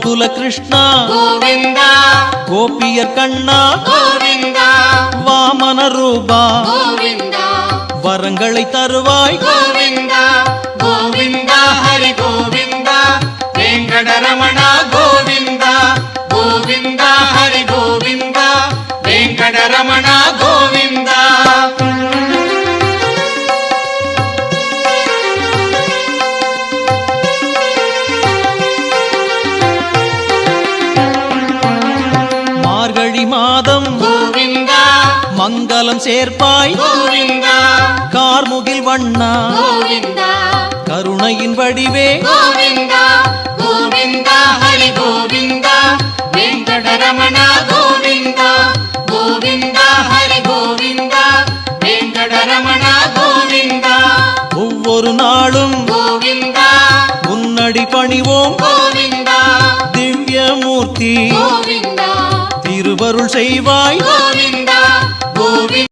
கோகுல கிருஷ்ணா கோவிந்தா கோபியர் கண்ணா கோவிந்தா வாமன ரூபா கோவிந்தா வரங்களை தருவாய் கோவிந்தா மங்களம் சேர்ப்பாய். கார்முகில் வண்ணா. கருணையின் வடிவே. கோவிந்தா. கோவிந்தா. ஹரி கோவிந்தா. வெங்கடரமண கோவிந்தா. கோவிந்தா. ஹரி கோவிந்தா. வெங்கடரமண கோவிந்தா. ஒவ்வொரு நாளும் கோவிந்தா. பணிவோம். கோவிந்தா. திவ்யமூர்த்தி. திருவருள் செய்வாய். கோவிந்தா. கோவிந்தா